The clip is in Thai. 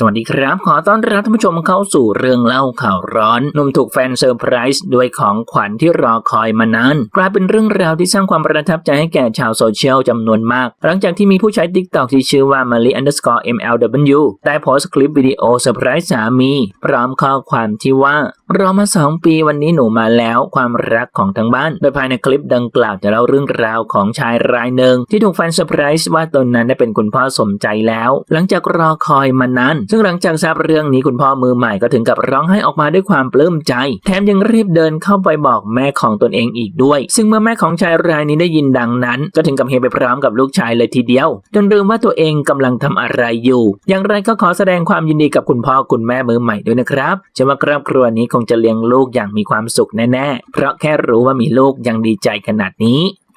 สวัสดีครับ ขอต้อนรับท่านผู้ชมเข้าสู่เรื่องเล่าข่าวร้อนหนุ่มถูกแฟนเซอร์ไพรส์ด้วยของขวัญที่รอคอยมานานกลายเป็นเรื่องราวที่สร้างความประทับใจให้แก่ชาวโซเชียลจำนวนมาก หลังจากที่มีผู้ใช้ TikTok ที่ชื่อว่า m a l i underscore mlw ได้โพสต์คลิปวิดีโอเซอร์ไพรส์สามี พร้อมข้อความที่ว่ารอมาสองปีวันนี้หนูมาแล้วความรักของทั้งบ้าน โดยภายในคลิปดังกล่าวจะเล่าเรื่องราวของชายรายหนึ่งที่ถูกแฟนเซอร์ไพรส์ว่าตนนั้นได้เป็นคุณพ่อสมใจแล้ว หลังจากรอคอยมานานซึ่งหลังจากทราบเรื่องนี้คุณพ่อมือใหม่ก็ถึงกับร้องไห้ออกมาด้วยความปลื้มใจ แถมยังรีบเดินเข้าไปบอกแม่ของตนเองอีกด้วย ซึ่งเมื่อแม่ของชายรายนี้ได้ยินดังนั้น ก็ถึงกับเฮไปพร้อมกับลูกชายเลยทีเดียว จนลืมว่าตัวเองกำลังทำอะไรอยู่ อย่างไรก็ขอแสดงความยินดีกับคุณพ่อคุณแม่มือใหม่ด้วยนะครับเชื่อว่าครอบครัวนี้คงจะเลี้ยงลูกอย่างมีความสุขแน่ๆเพราะแค่รู้ว่ามีลูกยังดีใจขนาดนี้